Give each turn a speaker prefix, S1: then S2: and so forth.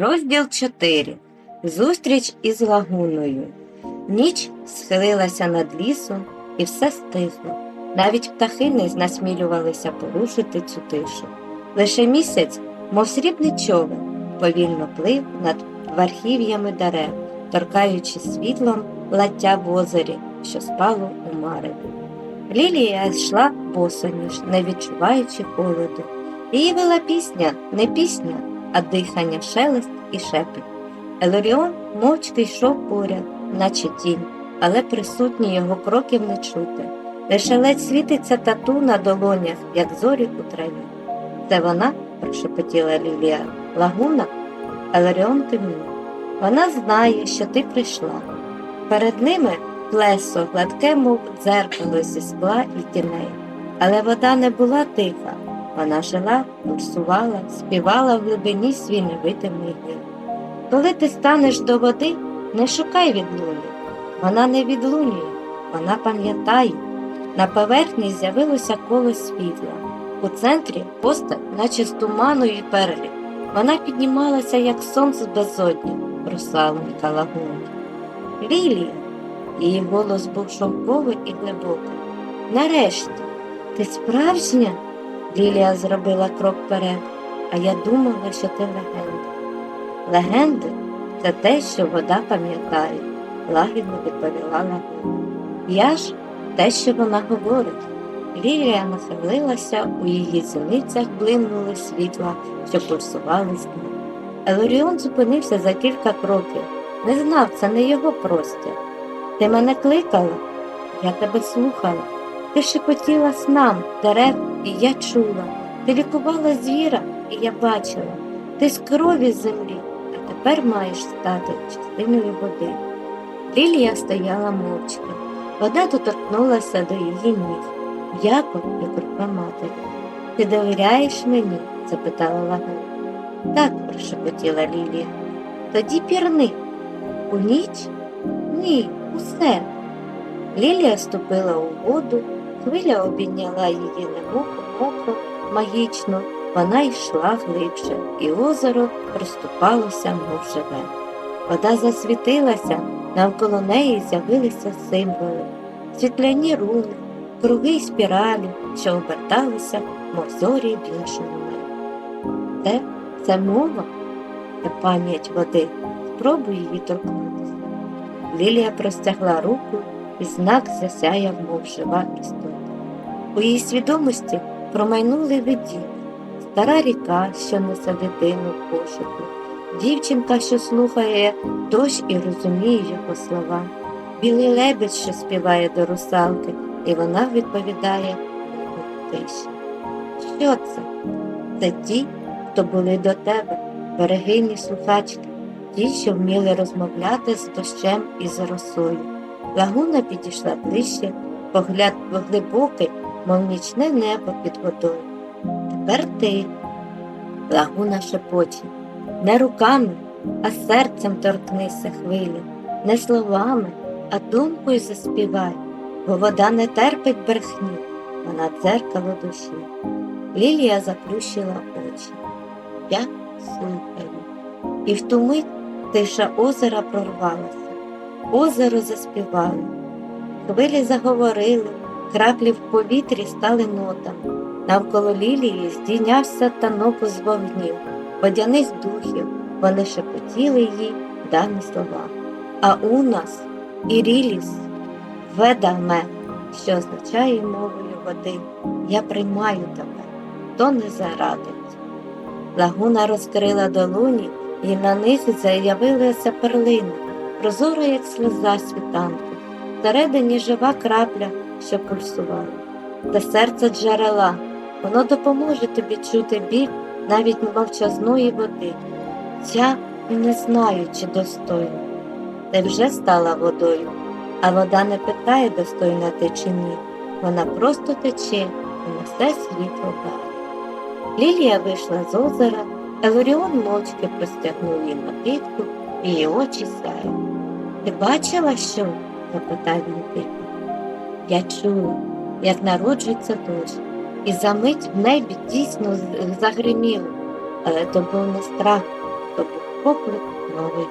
S1: Розділ 4. Зустріч із лагуною. Ніч схилилася над лісом і все стихло. Навіть птахи не насмілювалися порушити цю тишу. Лише місяць, мов срібний човен, повільно плив над верхів'ями дерев, торкаючи світлом лаття в озері, що спало у мареві. Лілія йшла босоніж, не відчуваючи холоду. Її вела пісня, не пісня, а дихання, шелест і шепіт. Елоріон мовчки йшов поряд, наче тінь, але присутні його кроків не чути. Лише ледь світиться тату на долонях, як зорі у траві. Це вона, прошепотіла Лілія, лагуна, Елоріон кивнув. Вона знає, що ти прийшла. Перед ними плесо, гладке, мов дзеркало зі скла і тіней. Але вода не була тиха. Вона жила, пульсувала, співала в глибині свій невидимий гір. Коли ти станеш до води, не шукай відлуння. Вона не відлунює, вона пам'ятає. На поверхні з'явилося коло світла. У центрі постать, наче з туману і перлі. Вона піднімалася, як сонце безодні, прославленка лагуни. Лілія, її голос був шовковий і глибокий. Нарешті, ти справжня? Лілія зробила крок вперед, а я думала, що ти легенда. Легенди це те, що вода пам'ятає, лагідно відповіла лагуна. Я ж те, що вона говорить. Лілія нахилилася, у її зіницях блимнули світла, що пульсували з ним. Елоріон зупинився за кілька кроків. Не знав, це не його простір. Ти мене кликала? Я тебе слухала. Ти шепотіла снам, дерев, і я чула. Ти лікувала звіра, і я бачила. Ти з крові землі, а тепер маєш стати частиною води. Лілія стояла мовчки. Вода доторкнулася до її ніг, м'яко, як рука матері. Ти довіряєш мені? запитала лагуна. Так, прошепотіла Лілія. Тоді пірни. У ніч? Ні, усе. Лілія ступила у воду, хвиля обійняла її немоку, мокро, магічно, вона йшла глибше, і озеро розступалося, мов живе. Вода засвітилася, навколо неї з'явилися символи, світляні руни, круги й спіралі, що оберталися, мов зорі в іншому. Це, це мова, це пам'ять води. Спробуй її торкнутися. Лілія простягла руку, і знак засяяв, мов жива істота. У її свідомості промайнули видіння, стара ріка, що несе дитину в пошуку, дівчинка, що слухає дощ і розуміє його слова, білий лебедь, що співає до русалки, і вона відповідає тиші. Що це? Це ті, хто були до тебе, берегині слухачки, ті, що вміли розмовляти з дощем і з росою. Лагуна підійшла ближче, погляд глибокий, мов нічне небо під водою. Тепер ти, лагуна шепоче, не руками, а серцем торкнися хвилі, не словами, а думкою заспівай, бо вода не терпить брехні, вона дзеркало душі. Лілія заплющила очі. Я слухаю. І в ту мить тиша озера прорвалася. Озеро заспівало, хвилі заговорили, краплі в повітрі стали нотами. Навколо лілії здійнявся танок з вогнів, водяних духів, вони шепотіли їй дані слова. А у нас Іріліс, ведаме, що означає мовою води. Я приймаю тебе, то не зарадить. Лагуна розкрила долоні, і на них з'явилася перлина прозора, як сльоза світанку, всередині жива крапля, що пульсувала. Це серце джерела, воно допоможе тобі чути біль навіть мовчазної води. Я не знаю, чи достойна. Ти вже стала водою, а вода не питає, достойна ти чи ні. Вона просто тече і несе світло далі. Лілія вийшла з озера, Елоріон мовчки простягнув їй напитку, і її очі сяяли. Ти бачила що? запитав він тихо. Я чула, як народжується дощ, і за мить в небі дійсно загриміло, але то був не страх, то був поклик доби.